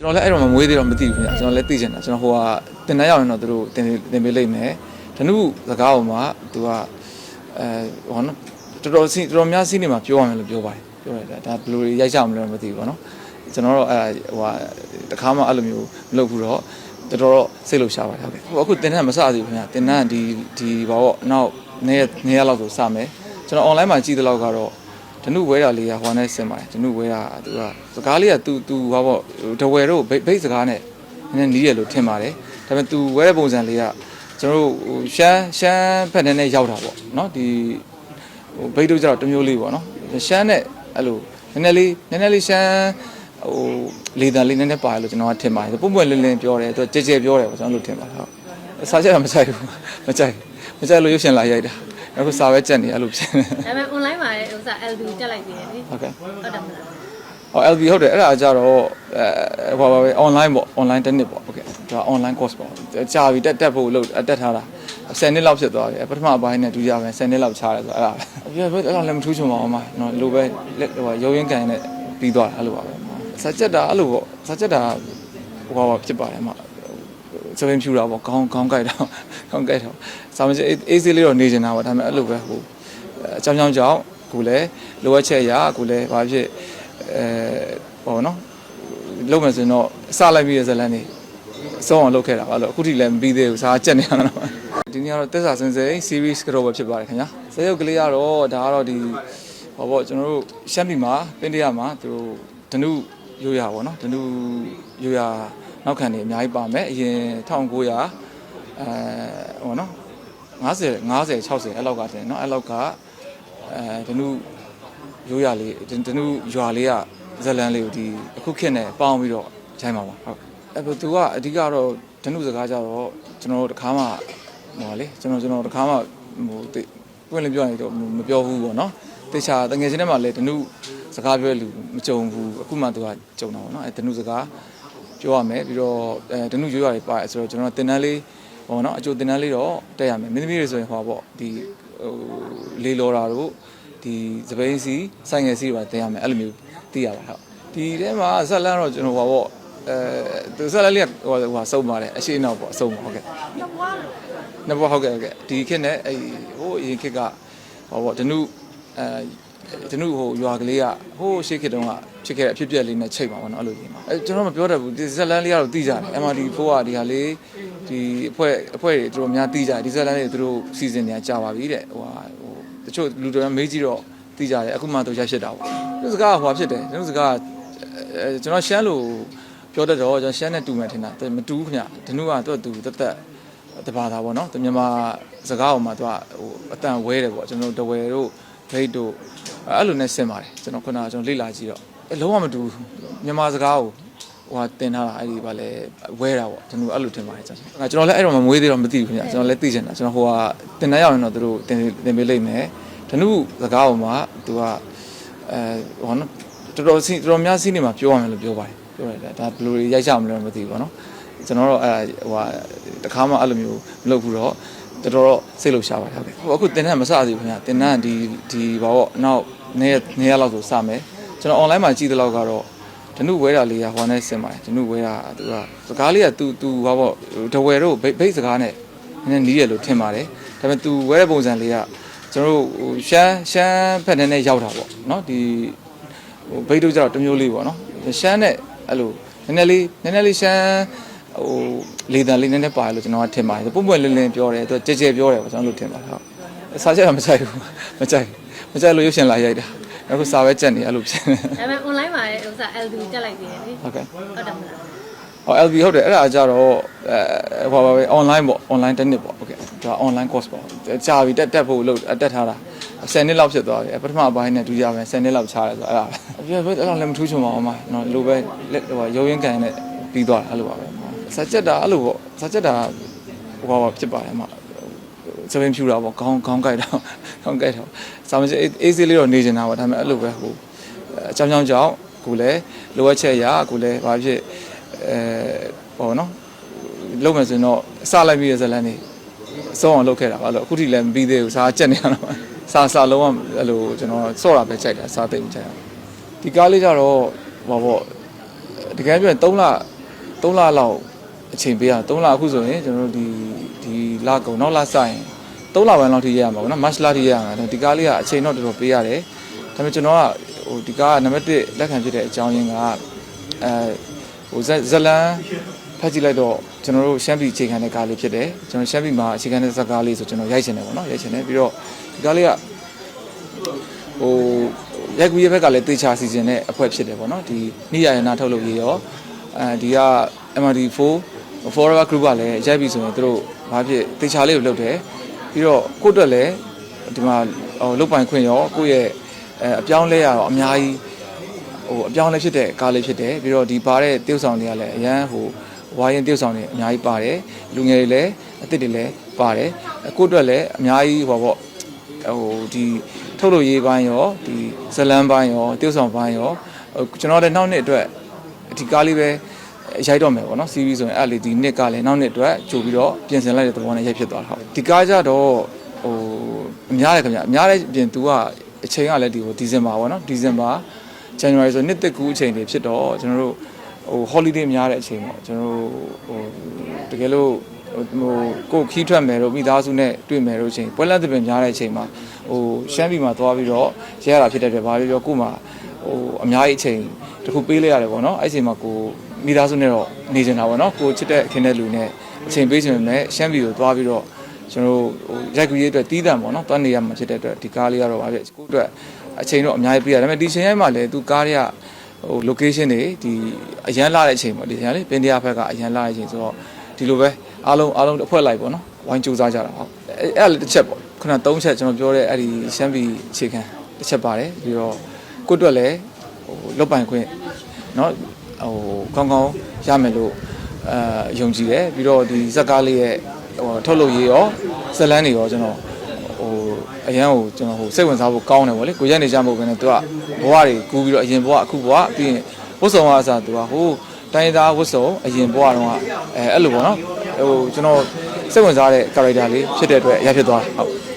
ကျွန်တော်လည်းအဲ့တော့မမွေးသေးတော့မသိဘူးခင်ဗျကျွန်တော်လည်းသိချင်တာကျွန်တော်ဟိုကတင်တန်းရောက်ရင်တော့သူတို့တင်တင်ပေးလိုက်မယ်ဓနုစကားပေါ်မှာသူကအဲဟောနော်တော်တော်စီတော်တော်များစီးနေမှာပြောရမယ်လို့ပြောပါတယ်ပြောရတယ်ဒါဘယ်လိုရိုက်ကြမလဲမသိဘူးပေါ့နော်ကျွန်တော်တော့အဲဟိုကတခါမှအဲ့လိုမျိုးမလုပ်ဘူးတော့တော်တော်စိတ်လှုပ်ရှားပါတယ်ဟုတ်ကဲ့ဟိုအခုတင်တန်းမစသေးဘူးခင်ဗျတင်တန်းဒီဒီဘာပေါ့နောက်နေ့နေ့ရက်လောက်ဆိုစမယ်ကျွန်တော် online မှာကြည့်တဲ့လောက်ကတော့ ဓနုဝဲတာလေးကဟိုနဲ့ဆင်ပါတယ်ဓနုဝဲတာသူကစကားလေးကသူသူဟောပေါ့ဒဝဲတို့ဘိတ်စကားနဲ့နည်းနည်းနီးရလို့ထင်ပါတယ်ဒါပေမဲ့သူဝဲတဲ့ပုံစံလေးကကျွန်တော်တို့ရှမ်းရှမ်းဖက်နဲ့နဲ့ရောက်တာပေါ့နော်ဒီဟိုဘိတ်တို့ကျတော့တမျိုးလေးပေါ့နော်ရှမ်းနဲ့အဲ့လိုနည်းနည်းလေးနည်းနည်းလေးရှမ်းဟိုလေတံလေးနည်းနည်းပါတယ်လို့ကျွန်တော်ကထင်ပါတယ်ပုံပွင့်လင်းလင်းပြောတယ်သူကကြဲကြဲပြောတယ်ပေါ့ကျွန်တော်လို့ထင်ပါတယ်ဟုတ်စားချက်မကြိုက်ဘူးမကြိုက်မကြိုက်လို့ရုပ်ရှင်လာရိုက်တာ အခုစားပဲကြက်နေအဲ့လိုဖြစ်နေဒါပေမဲ့ online မှာလည်းဥစား LD တက်လိုက်သေးတယ်လေဟုတ်ကဲ့ဟုတ်တယ်မလားဟော LB ဟုတ်တယ်အဲ့ဒါကြတော့အဲဟိုပါပဲ online ပေါ့ online တစ်နှစ်ပေါ့ဟုတ်ကဲ့ဒါ online course ပေါ့ကြာပြီတက်တက်ဖို့လို့တက်ထားတာ10နှစ်လောက်ဖြစ်သွားပြီပထမအပိုင်းနဲ့ဒုတိယပိုင်း10နှစ်လောက်ချားတယ်ဆိုတော့အဲ့ဒါပဲအဲ့ဒါလည်းမထူးချွန်ပါဘူးမနော်လိုပဲလက်ဟိုရုံရင်းကန်နဲ့ပြီးသွားတာအဲ့လိုပါပဲစာချက်တာအဲ့လိုပေါ့စာချက်တာဟိုပါဖြစ်ပါတယ်မ စပင်းဖြူတာပေါ့ခေါင်းခေါင်းကြိုက်တာခေါင်းကြိုက်တာစာမချက်အေးဆေးလေးတော့နေနေတာပေါ့ဒါပေမဲ့အဲ့လိုပဲဟိုအကြောင်းကြောင်းကြောင့်ကိုလည်းလိုအပ်ချက်အရာကိုလည်းဘာဖြစ်အဲပေါ့နော်လုံးမယ်ဆိုရင်တော့စလိုက်ပြီးတဲ့ဇလန်းနေအဆုံးအောင်လုပ်ခဲ့တာပါလို့အခုထိလည်းမပြီးသေးဘူးစားကြက်နေရတော့ဒီနေ့ကတော့တက်စာစင်စိန် series ကတော့ပဲဖြစ်ပါတယ်ခင်ဗျာဇယုတ်ကလေးကတော့ဒါကတော့ဒီဟောပေါ့ကျွန်တော်တို့ရှမ်းပြည်မှာပင်တရမှာသူတို့ဓနုရိုးရပါတော့ဓနုရိုးရ နောက်ခံတွေအများကြီးပါမယ်အရင်1900အဲဟောနော်50 50 60အဲ့လောက်ကတင်နော်အဲ့လောက်ကအဲဒနုရိုးရလေးဒနုရွာလေးကဇလန်လေးကိုဒီအခုခေတ်နဲ့ပေါင်းပြီးတော့ခြိုင်းပါပါဟုတ်အဲ့ဘသူကအဓိကတော့ဒနုစကားကြတော့ကျွန်တော်တို့တခါမှဟောလေကျွန်တော်ကျွန်တော်တခါမှဟိုပွင့်လင်းပြောရင်တော့မပြောဘူးပေါ့နော်တေချာတငယ်ချင်းတွေမှာလည်းဒနုစကားပြောလူမကြုံဘူးအခုမှသူကကြုံတာပေါ့နော်အဲဒနုစကား ပြောရမယ်ပြီးတော့အဲဓနုရိုးရတယ်ပါတယ်ဆိုတော့ကျွန်တော်တင်တန်းလေးဟောနော်အကျိုးတင်တန်းလေးတော့တက်ရမယ်မင်းသမီးတွေဆိုရင်ဟောပေါ့ဒီဟိုလေလော်တာတို့ဒီစပိန်စီဆိုင်ငယ်စီတွေပါတင်ရမယ်အဲ့လိုမျိုးသိရပါဟုတ်ဒီထဲမှာဇက်လန်းတော့ကျွန်တော်ဟောပေါ့အဲသူဇက်လန်းလေးကဟိုဟိုစုံပါတယ်အရှိအနောက်ပေါ့အစုံပါဟုတ်ကဲ့တော့ဘွားလို့နှစ်ဘက်ဟုတ်ကဲ့ဟုတ်ကဲ့ဒီခေတ်နဲ့အဲဟိုအရင်ခေတ်ကဟောပေါ့ဓနုအဲ ဓနုဟိုရွာကလေးကဟိုရှေ့ခေတ်တုန်းကဖြစ်ခဲ့တဲ့အဖြစ်အပျက်လေးနဲ့ချိန်ပါဘောနော်အဲ့လိုကြီးမှာအဲကျွန်တော်မပြောတတ်ဘူးဒီဇက်လန်လေးကတော့သိကြတယ် MRD 4ကဒီဟာလေးဒီအဖွဲ့အဖွဲ့တွေသူတို့များသိကြတယ်ဒီဇက်လန်လေးသူတို့စီစဉ်နေတာကြာပါပြီတဲ့ဟိုဟာဟိုတချို့လူတွေမေးကြည့်တော့သိကြတယ်အခုမှသူရဖြစ်တာပေါ့သူစကားကဟိုဖြစ်တယ်သူစကားအဲကျွန်တော်ရှမ်းလို့ပြောတတ်တော့ကျွန်တော်ရှမ်းနဲ့တူမယ်ထင်တာမတူဘူးခင်ဗျဓနုကတော့သူတက်တက်တဘာသာပေါ့နော်သူမြန်မာစကားအောင်မှာသူကဟိုအတန်ဝဲတယ်ပေါ့ကျွန်တော်တို့တဝဲတို့ဘိတ်တို့ အဲ့လိုနဲ့ဆင်ပါတယ်ကျွန်တော်ခုနကကျွန်တော်လေ့လာကြည့်တော့အဲ့လုံးဝမတူဘူးမြန်မာစကားကိုဟိုဟာတင်ထားတာအဲ့ဒီဗာလဲဝဲတာပေါ့ကျွန်တော်အဲ့လိုထင်ပါတယ်ကျွန်တော်ကျွန်တော်လည်းအဲ့တော့မမွေးသေးတော့မသိဘူးခင်ဗျကျွန်တော်လည်းသိချင်တာကျွန်တော်ဟိုဟာတင်တန်းရောက်ရင်တော့သူတို့တင်တင်ပေးလိုက်မယ်ဓနုစကားအောင်မှာသူကအဲဟောနော်တော်တော်စီတော်တော်များစီးနေမှာပြောရမယ်လို့ပြောပါတယ်ပြောရတယ်ဒါဘယ်လိုရိုက်ကြမလဲမသိဘူးပေါ့နော်ကျွန်တော်တော့အဲဟိုဟာတခါမှအဲ့လိုမျိုးမလုပ်ဘူးတော့ တော်တော်စိတ်လှုပ်ရှားပါတယ်ဟုတ်ကဲ့အခုတင်တန်းမစသေးဘူးခင်ဗျာတင်တန်းဒီဒီဘာပေါ့နောက်နေ့နေ့ရက်လောက်ဆိုစမယ်ကျွန်တော် online မှာကြည့်တဲ့လောက်ကတော့ဓနုဝဲတာလေးကဟိုနဲ့ဆင်ပါတယ်ဓနုဝဲတာသူကစကားလေးကသူသူဘာပေါ့ဒဝဲတို့ဘိတ်စကားနဲ့နည်းနည်းနီးရလို့ထင်ပါတယ်ဒါပေမဲ့သူဝဲတဲ့ပုံစံလေးကကျွန်တော်တို့ရှမ်းရှမ်းဖက်နဲ့နဲ့ရောက်တာပေါ့နော်ဒီဟိုဘိတ်တို့ကြတော့တမျိုးလေးပေါ့နော်ရှမ်းနဲ့အဲ့လိုနည်းနည်းလေးနည်းနည်းလေးရှမ်းဟို လေတံလေးနည်းနည်းပါတယ်လို့ကျွန်တော်ကထင်ပါတယ်ပုံပွင့်လင်းလင်းပြောတယ်သူကြဲကြဲပြောတယ်ပေါ့ကျွန်တော်လို့ထင်ပါတယ်ဟုတ်စားချက်တော့မကြိုက်ဘူးမကြိုက်မကြိုက်လို့ရုပ်ရှင်လာရိုက်တာအခုစားပဲကြက်နေအဲ့လိုဖြစ်နေဒါပေမဲ့ online မှာလည်းဥစား LD တက်လိုက်သေးတယ်လေဟုတ်ကဲ့ဟုတ်တယ်မလားဟော LB ဟုတ်တယ်အဲ့ဒါကြတော့အဲဟောပါပဲ online ပေါ့ online တစ်နှစ်ပေါ့ဟုတ်ကဲ့ဒါ online course ပေါ့ကြာပြီတက်တက်ဖို့လို့တက်ထားတာ10နှစ်လောက်ဖြစ်သွားပြီပထမအပိုင်းနဲ့ဒုတိယပိုင်း10နှစ်လောက်ချားတယ်ဆိုတော့အဲ့ဒါပဲအဲ့ဒါလည်းမထူးချွန်ပါဘူးမနော်လိုပဲလက်ဟိုရုံရင်းကန်နဲ့ပြီးသွားတာအဲ့လိုပါပဲ စာချက်တာအဲ့လိုပေါ့စာချက်တာဟိုပါဖြစ်ပါတယ်မစပင်းဖြူတာပေါ့ခေါင်းခေါင်းကြိုက်တာခေါင်းကြိုက်တာစာမချက်အေးဆေးလေးတော့နေနေတာပေါ့ဒါပေမဲ့အဲ့လိုပဲဟိုအကြောင်းကြောင်းကြောင့်ကိုလည်းလိုအပ်ချက်အရာကိုလည်းဘာဖြစ်အဲဟောနော်လုံးမယ်ဆိုရင်တော့စလိုက်ပြီးရဇလန်းနေအဆုံးအောင်လုပ်ခဲ့တာပါလို့အခုထိလည်းမပြီးသေးဘူးစားကြက်နေရတော့စာစာလုံးဝအဲ့လိုကျွန်တော်စော့တာပဲကြိုက်တာစားသိမ့်ကြိုက်တာဒီကားလေးကြတော့ဟောပေါ့တကယ်ပြောရင်3လ3လလောက် အချိန်ပေးရ3လအခုဆိုရင်ကျွန်တော်တို့ဒီဒီလကုံနောက်လစရင်3လပိုင်းလောက်ထိရရမှာပေါ့နော် match လထိရရမှာဒီကားလေးကအချိန်တော့တော်တော်ပေးရတယ်ဒါပေမဲ့ကျွန်တော်ကဟိုဒီကားကနံပါတ်1လက်ခံဖြစ်တဲ့အကြောင်းရင်းကအဲဟိုဇက်ဇလန်ဖတ်ကြည့်လိုက်တော့ကျွန်တော်တို့ရှမ်းပြည်အခြေခံတဲ့ကားလေးဖြစ်တယ်ကျွန်တော်ရှမ်းပြည်မှာအခြေခံတဲ့ဇက်ကားလေးဆိုကျွန်တော်ရိုက်ချင်တယ်ပေါ့နော်ရိုက်ချင်တယ်ပြီးတော့ဒီကားလေးကဟိုရိုက်ကူရဲ့ဘက်ကလည်းတေချာစီစဉ်တဲ့အဖွဲ့ဖြစ်တယ်ပေါ့နော်ဒီနိယာယနာထုတ်လုပ်ရေးရောအဲဒီက MRD4 Forever Group ကလည်းရိုက်ပြီဆိုရင်တို့ဘာဖြစ်တေချာလေးကိုလုပ်တယ်ပြီးတော့ကိုယ့်အတွက်လည်းဒီမှာဟိုလုတ်ပိုင်ခွင့်ရောကိုယ့်ရဲ့အဲအပြောင်းလဲရတော့အများကြီးဟိုအပြောင်းလဲဖြစ်တဲ့ကားလေးဖြစ်တယ်ပြီးတော့ဒီပါတဲ့တယောက်ဆောင်တွေကလည်းအရန်ဟိုဝါရင်တယောက်ဆောင်တွေအများကြီးပါတယ်လူငယ်တွေလည်းအသစ်တွေလည်းပါတယ်ကိုယ့်အတွက်လည်းအများကြီးဟိုပေါ့ဟိုဒီထုတ်လို့ရေးပိုင်းရောဒီဇလန်ပိုင်းရောတယောက်ဆောင်ပိုင်းရောဟိုကျွန်တော်လည်းနောက်နှစ်အတွက်ဒီကားလေးပဲ ရိုက်တော့မယ်ပေါ့နော်စီးပြီးဆိုရင်အဲ့လေဒီနှစ်ကလည်းနောက်နှစ်အတွက်ကြိုပြီးတော့ပြင်ဆင်လိုက်တဲ့သဘောနဲ့ရိုက်ဖြစ်သွားတာဟုတ်ဒီကားကြတော့ဟိုအများတယ်ခင်ဗျအများတဲ့ပြင် तू ကအချိန်ကလည်းဒီဟိုဒီဇင်ဘာပေါ့နော်ဒီဇင်ဘာ January ဆိုနှစ်သက်ကူးအချိန်တွေဖြစ်တော့ကျွန်တော်တို့ဟို holiday များတဲ့အချိန်ပေါ့ကျွန်တော်တို့ဟိုတကယ်လို့ဟိုကိုခီးထွက်မယ်တို့မိသားစုနဲ့တွေ့မယ်တို့ချင်းပွဲလက်သပင်များတဲ့အချိန်မှာဟိုရှမ်းပြည်မှာသွားပြီးတော့ရဲရတာဖြစ်တဲ့အတွက်ဘာပြောပြောကို့မှာဟိုအများကြီးအချိန်တစ်ခုပေးလိုက်ရတယ်ပေါ့နော်အဲ့ဒီအချိန်မှာကို မိသားစုနဲ့တော့နေနေတာပေါ့နော်ကိုချစ်တဲ့ခင်တဲ့လူနဲ့အချိန်ပေးချင်ပေမဲ့ရှမ်းပြည်ကိုသွားပြီးတော့ကျွန်တော်ဟိုရိုက်ကူရေးအတွက်တီးတံပေါ့နော်သွားနေရမှာဖြစ်တဲ့အတွက်ဒီကားလေးကတော့ဗာပြကိုအတွက်အချိန်တော့အများကြီးပေးရတယ်ဒါပေမဲ့ဒီချိန်တိုင်းမှာလည်းသူကားတွေကဟို location တွေဒီအရန်လာတဲ့အချိန်ပေါ့ဒီချိန်ကလေပင်တရားဘက်ကအရန်လာတဲ့အချိန်ဆိုတော့ ဒီလိုပဲအားလုံးအားလုံးတစ်ဖွဲ့လိုက်ပေါ့နော်ဝိုင်းကြိုးစားကြတာဟုတ်အဲ့အဲ့ဒါလည်းတစ်ချက်ပေါ့ခုန၃ချက်ကျွန်တော်ပြောတဲ့အဲ့ဒီရှမ်းပြည်အခြေခံတစ်ချက်ပါတယ်ပြီးတော့ကိုယ့်အတွက်လည်းဟိုလုတ်ပိုင်ခွင့်เนาะ ဟိုကောင်းကောင်းရမယ်လို့အာယုံကြည်တယ်ပြီးတော့ဒီဇက်ကားလေးရဲ့ဟိုထုတ်လုပ်ရေးရောဇက်လန်းတွေရောကျွန်တော်ဟိုအရန်ကိုကျွန်တော်ဟိုစိတ်ဝင်စားဖို့ကောင်းတယ်ဗောလေကိုရက်နေကြမဟုတ်ဘဲနဲ့သူကဘဝတွေကူးပြီးတော့အရင်ဘဝအခုဘဝပြီးရင်ဝတ်ဆောင်ရအစားသူကဟိုတိုင်းသားဝတ်ဆောင်အရင်ဘဝတုန်းကအဲအဲ့လိုပေါ့နော်ဟိုကျွန်တော်စိတ်ဝင်စားတဲ့ character လေးဖြစ်တဲ့အတွက်အရဖြစ်သွားဟုတ်